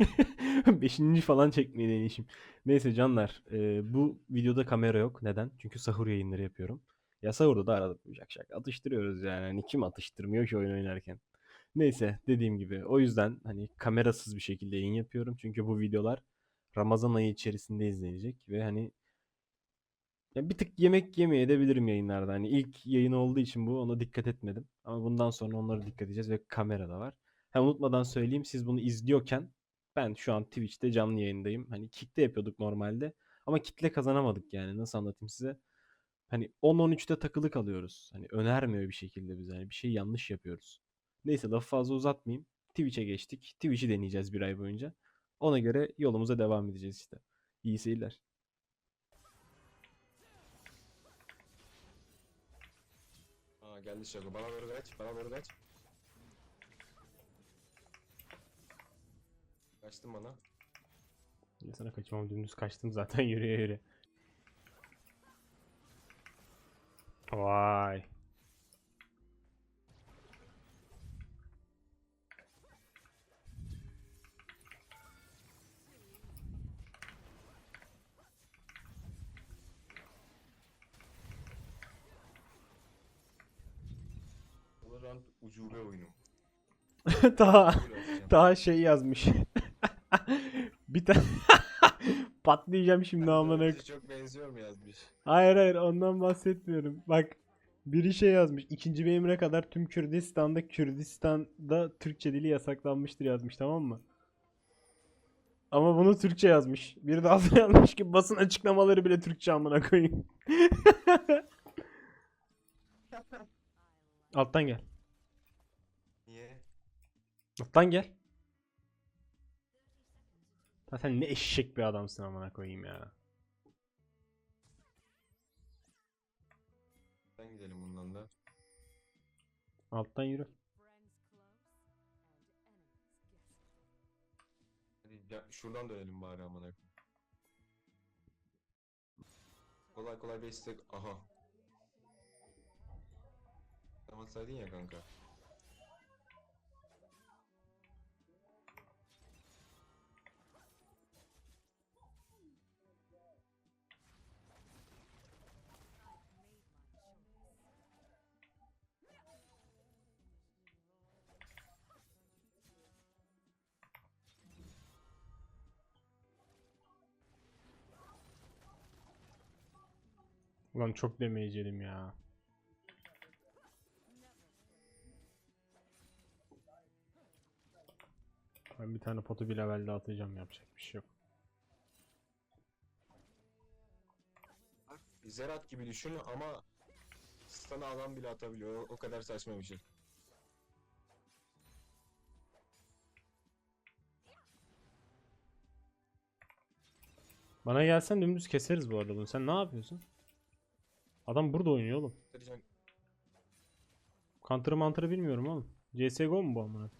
Beşinci falan çekmeye deneyişim. Neyse canlar. e, bu videoda kamera yok. Neden? Çünkü sahur yayınları yapıyorum. Ya sahurda da arada şak şak atıştırıyoruz yani. Hani kim atıştırmıyor ki oyun oynarken. Neyse dediğim gibi. O yüzden hani kamerasız bir şekilde yayın yapıyorum. Çünkü bu videolar Ramazan ayı içerisinde izlenecek. Ve hani ya bir tık yemek yemeye edebilirim yayınlarda. Hani ilk yayın olduğu için bu ona dikkat etmedim. Ama bundan sonra onlara dikkat edeceğiz ve kamera da var. Ha unutmadan söyleyeyim siz bunu izliyorken ben şu an Twitch'te canlı yayındayım. Hani kick'te yapıyorduk normalde. Ama kitle kazanamadık yani. Nasıl anlatayım size? Hani 10-13'te takılı kalıyoruz. Hani önermiyor bir şekilde bize. Hani bir şey yanlış yapıyoruz. Neyse lafı fazla uzatmayayım. Twitch'e geçtik. Twitch'i deneyeceğiz bir ay boyunca. Ona göre yolumuza devam edeceğiz işte. İyi seyirler. Aa geldi Şako. Bana doğru kaç. Bana doğru kaç. Kaçtın bana. Ya sana kaçmam dümdüz kaçtım zaten yürüye yürüye. Vay. Valorant ucube oyunu. daha daha şey yazmış. bir tane patlayacağım şimdi amına. Çok benziyor mu yazmış? Hayır hayır ondan bahsetmiyorum. Bak biri şey yazmış. İkinci bir emre kadar tüm Kürdistan'da Kürdistan'da Türkçe dili yasaklanmıştır yazmış tamam mı? Ama bunu Türkçe yazmış. Bir de altına yazmış ki basın açıklamaları bile Türkçe amına koyayım. Alttan gel. Niye? Alttan gel. Ya sen ne eşek bir adamsın amına koyayım ya. Ben gidelim bundan da. Alttan yürü. Hadi ya, şuradan dönelim bari amına. koyayım. Kolay kolay bir istek. Aha. Tamam saydın ya kanka. Ulan çok demeyeceğim ya. Ben bir tane potu bir levelde atacağım yapacak bir şey yok. Zerat gibi düşün ama sana adam bile atabiliyor. O, o kadar saçma bir şey. Bana gelsen dümdüz keseriz bu arada bunu. Sen ne yapıyorsun? Adam burada oynuyor oğlum. Counter mantırı bilmiyorum oğlum. CSGO mu bu amına?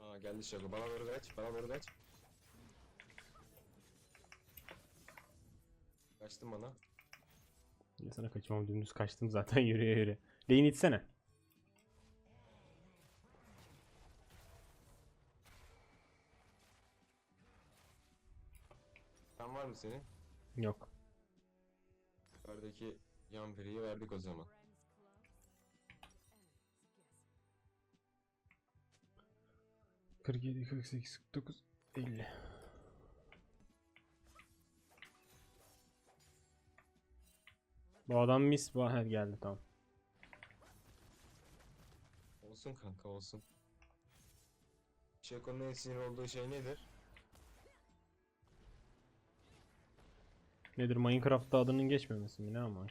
Aa geldi Şako. Bana doğru kaç. Bana doğru kaç. Kaçtın bana. Ya sana kaçmam dümdüz kaçtım zaten yürüye yürüye. Lane itsene. Mı senin? Yok. Yukarıdaki yan veriyi verdik o zaman. Kırk yedi, kırk sekiz, kırk dokuz, elli. Bu adam mis bu her geldi tamam. Olsun kanka olsun. Şako'nun en sinir olduğu şey nedir? Nedir Minecraft'ta adının geçmemesi mi ne ama?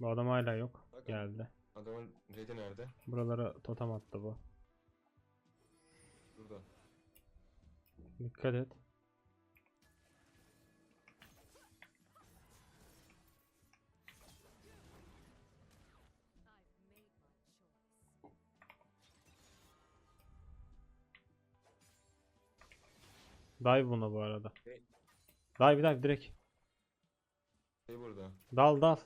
Bu adam hala yok. Bakın. Geldi. Adamın red'i nerede? Buralara totem attı bu. Burada. Dikkat et. Dive buna bu arada. Ne? Dive dive direkt. Şey burada. Dal dal.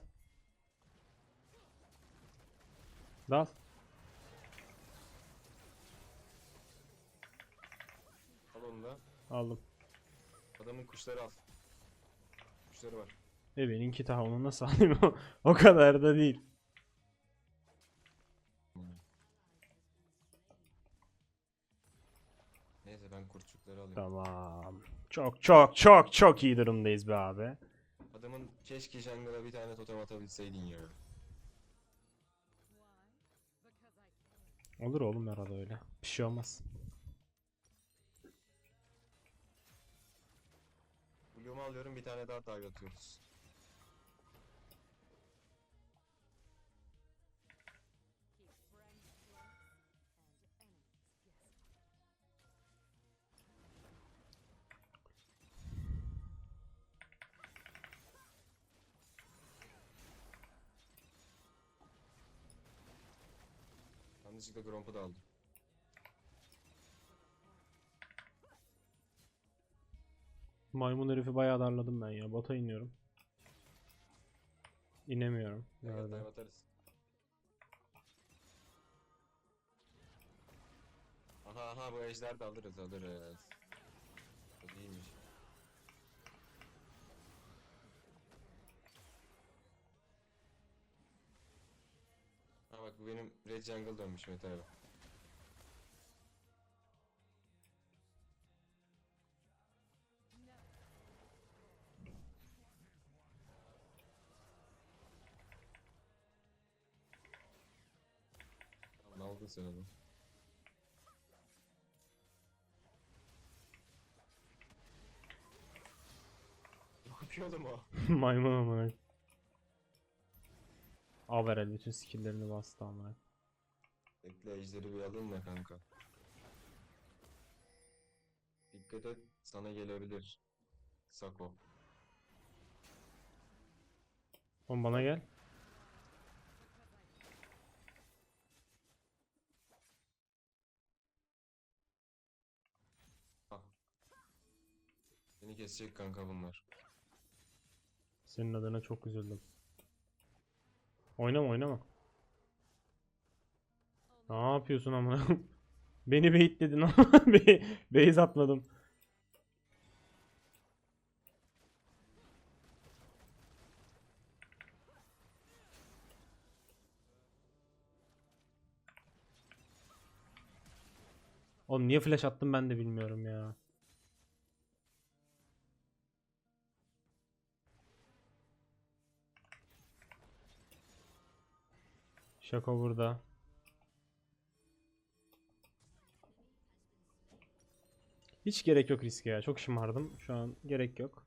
Dal. Al onu da. Aldım. Adamın kuşları al. Kuşları var. E benimki daha onu nasıl alayım o, kadar da değil. Neyse ben kurtçukları alayım. Tamam. Çok çok çok çok iyi durumdayız be abi. Adamın keşke jungle'a bir tane totem atabilseydin ya. Olur oğlum arada öyle. Bir şey olmaz. Blue'umu alıyorum bir tane daha dive atıyoruz. Yanlışlıkla Gromp'u da aldım. Maymun herifi bayağı darladım ben ya. Bota iniyorum. İnemiyorum. Gel Nerede? dive atarız. Aha aha bu ejder de alırız alırız. Bu değilmiş. Bak bu benim Red Jungle dönmüş Mete abi. Tamam aldın sen onu. Ne yapıyor oğlum o? Maymun amına. Averel bütün skill'lerini bastı amına. Bekle ejderi bir alayım da kanka. Dikkat et sana gelebilir. Sako. Oğlum bana gel. Ah. Seni kesecek kanka bunlar. Senin adına çok üzüldüm. Oynama oynama. Ne yapıyorsun amına? Beni baitledin ama base atmadım. Oğlum niye flash attım ben de bilmiyorum ya. Şaka burada. Hiç gerek yok riske ya. Çok şımardım. Şu an gerek yok.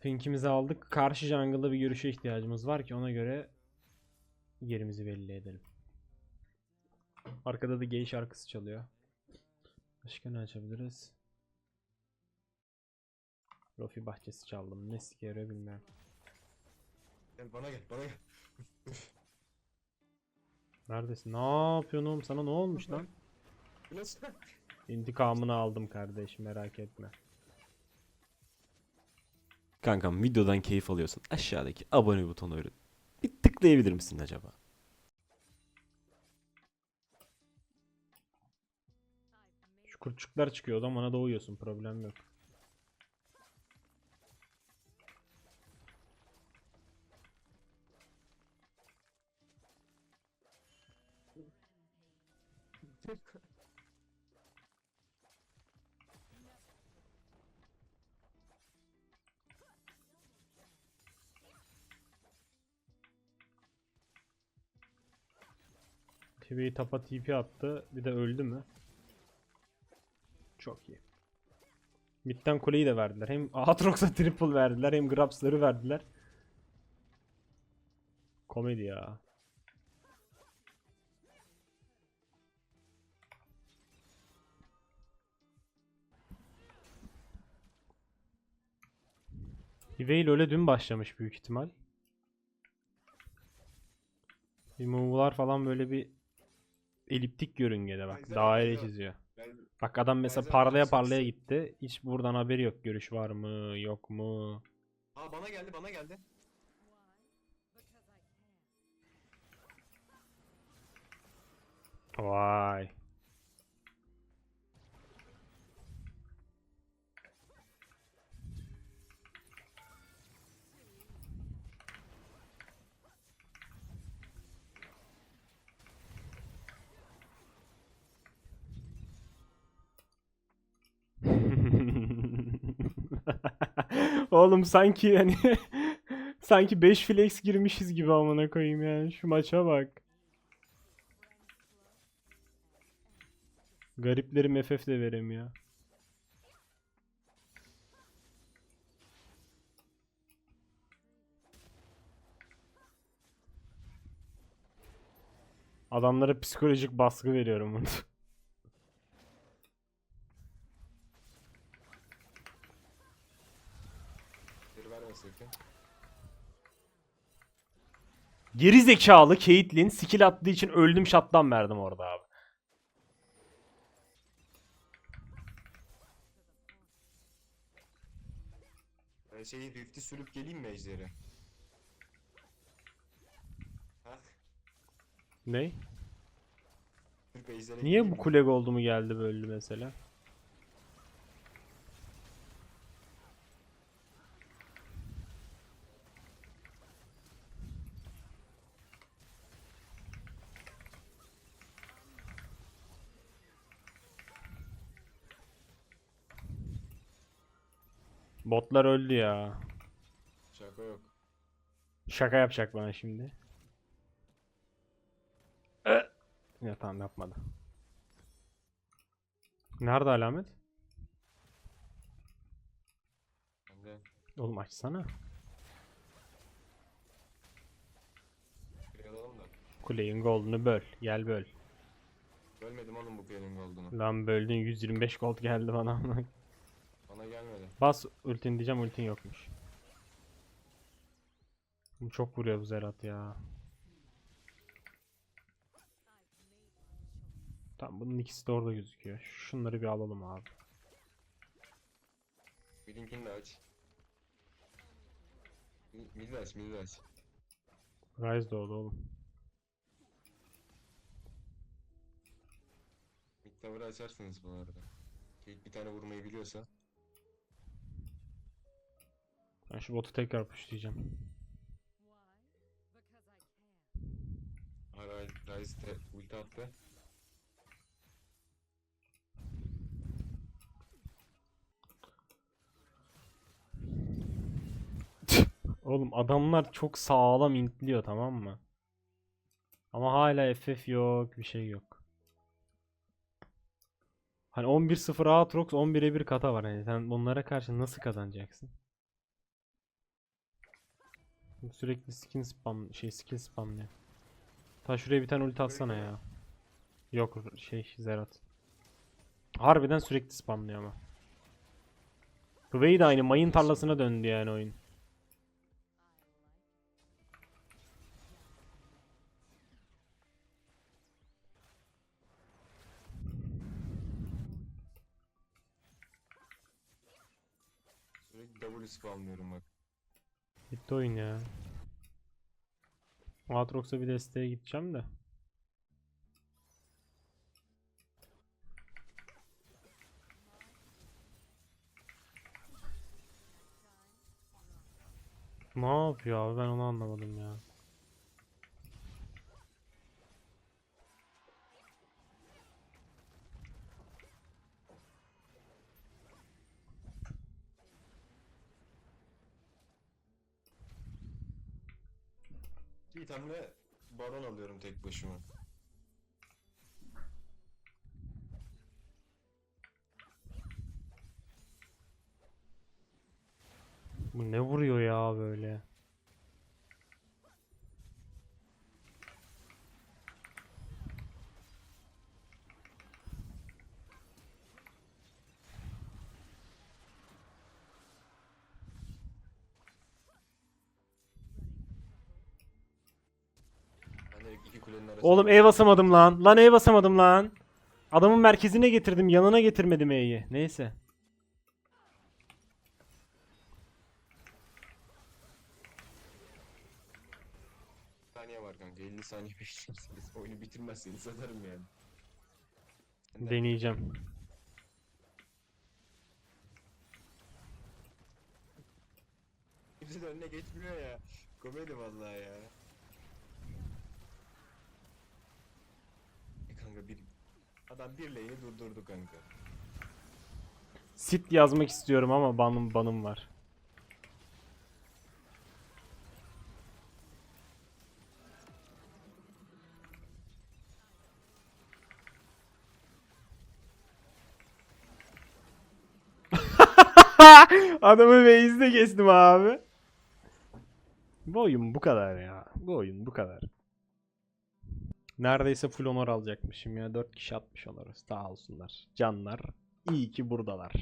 Pink'imizi aldık. Karşı jungle'da bir görüşe ihtiyacımız var ki ona göre yerimizi belli edelim. Arkada da gay şarkısı çalıyor. Başka ne açabiliriz? Rofi bahçesi çaldım. Ne sike yarıyor bilmiyorum. Gel bana gel bana gel. Neredesin? Ne yapıyorsun oğlum? Sana ne olmuş lan? Nasıl? İntikamını aldım kardeş merak etme. Kankam videodan keyif alıyorsan aşağıdaki abone butonu öyle bir tıklayabilir misin acaba? Şu kurtçuklar çıkıyor o zaman bana doğuyorsun problem yok. TV'yi tapa TP attı. Bir de öldü mü? Çok iyi. Mid'den kuleyi de verdiler. Hem Aatrox'a triple verdiler hem Grabs'ları verdiler. Komedi ya. Hiveil öyle dün başlamış büyük ihtimal. Bir move'lar falan böyle bir eliptik görüngede bak. Daire şey çiziyor. Bak adam mesela parlaya şey parlaya gitti. Hiç buradan haberi yok. Görüş var mı yok mu? Aa bana geldi bana geldi. Vay. Oğlum sanki hani sanki 5 flex girmişiz gibi amına koyayım yani şu maça bak. Gariplerim FF de veremiyor. Adamlara psikolojik baskı veriyorum bunu. Geri zekalı Caitlyn skill attığı için öldüm shutdown verdim orada abi. Ben şeyi Rift'i sürüp geleyim mi ejderi? Ha? Ne? Sürüp ejdere Niye bu mi? kule goldu mu geldi böldü mesela? Botlar öldü ya. Şaka yok. Şaka yapacak bana şimdi. Ya tamam yapmadı. Nerede alamet? Ben de Oğlum açsana. alalım da. Kuleyin goldunu böl. Gel böl. Bölmedim oğlum bu kulenin olduğunu. Lan böldün 125 gold geldi bana. Bana gelmedi. Bas ultin diyeceğim ultin yokmuş. Bu Çok vuruyor bu Zerat ya. Tamam bunun ikisi de orada gözüküyor. Şunları bir alalım abi. Blink'ini de aç. Mi- Mid aç, mid aç. Rise doğdu oğlum. Mid tower'ı açarsınız bu arada. Kate bir tane vurmayı biliyorsa. Ben şu botu tekrar pushlayacağım. Ryze de ulti attı. Oğlum adamlar çok sağlam intliyor tamam mı? Ama hala FF yok, bir şey yok. Hani 11-0 Aatrox, 11'e 1 kata var. Hani sen bunlara karşı nasıl kazanacaksın? Sürekli skin spam, şey skill spamlıyor. Ta şuraya bir tane ulti atsana ya. Yok şey Zerat. Harbiden sürekli spamlıyor ama. Hüvey de aynı mayın tarlasına döndü yani oyun. Sürekli W spamlıyorum bak. Bitti oyun ya. Aatrox'a bir desteğe gideceğim de. Ne yapıyor abi ben onu anlamadım ya. Bir itemle baron alıyorum tek başıma. Bu ne iki kulenin arasında. Oğlum E basamadım lan. Lan E basamadım lan. Adamın merkezine getirdim. Yanına getirmedim E'yi. Neyse. saniye var kanka. 50 saniye bekleyeceksiniz. Oyunu bitirmezseniz satarım yani. Deneyeceğim. Kimse de önüne geçmiyor ya. Komedi vallahi ya. Kanka bir adam bir lane'i durdurdu kanka. Sit yazmak istiyorum ama banım banım var. Adamı base'de kestim abi. Bu oyun bu kadar ya. Bu oyun bu kadar. Neredeyse full honor alacakmışım ya. 4 kişi atmış honor. Sağ olsunlar. Canlar. İyi ki buradalar.